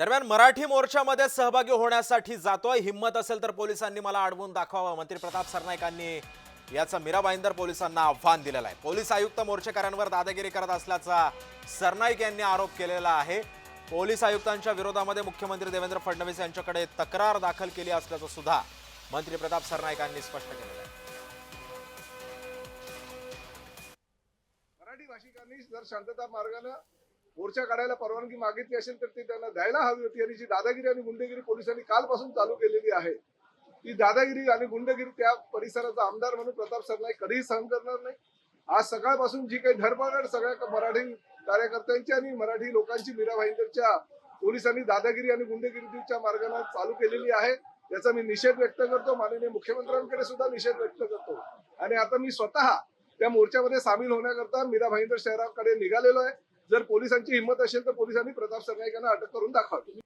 दरम्यान मराठी मोर्चामध्ये सहभागी होण्यासाठी जातोय. हिंमत असेल तर पोलिसांनी मला अडवून दाखवावं. मंत्री प्रताप सरनाईकांनी याचं मीरा पोलिसांना आव्हान दिलेलं आहे. पोलीस आयुक्त मोर्चेकऱ्यांवर दादागिरी करत असल्याचा सरनाईक यांनी आरोप केलेला आहे. पोलीस आयुक्तांच्या विरोधामध्ये मुख्यमंत्री देवेंद्र फडणवीस यांच्याकडे तक्रार दाखल केली असल्याचं सुद्धा मंत्री प्रताप सरनाईकांनी स्पष्ट केलेलं आहे. मराठी भाषिकांनी जर शांतता मार्गानं मोर्चा काढायला परवानगी मागितली असेल तर ती त्यांना द्यायला हवी होती. आणि जी दादागिरी आणि गुंडगिरी पोलिसांनी कालपासून चालू केलेली आहे ती दादागिरी आणि गुंडगिरी त्या परिसराचा आमदार म्हणून प्रताप सरनाईक कधीही सहन करणार नाही. आज सकाळपासून जी काही धरपकड सगळ्या मराठी कार्यकर्त्यांची आणि मराठी लोकांची मीरा भाईंदरच्या पोलिसांनी दादागिरी आणि गुंडगिरीच्या मार्गाने चालू केलेली आहे. याचा मी निषेध व्यक्त करतो. माननीय मुख्यमंत्र्यांकडे सुद्धा निषेध व्यक्त करतो. आणि आता मी स्वतः त्या मोर्चामध्ये सामील होण्याकरता मीरा भाईंदर शहराकडे निघालेलो आहे. जर पोलिसांची हिंमत असेल तर पोलिसांनी प्रताप सरनाईकांना अटक करून दाखवा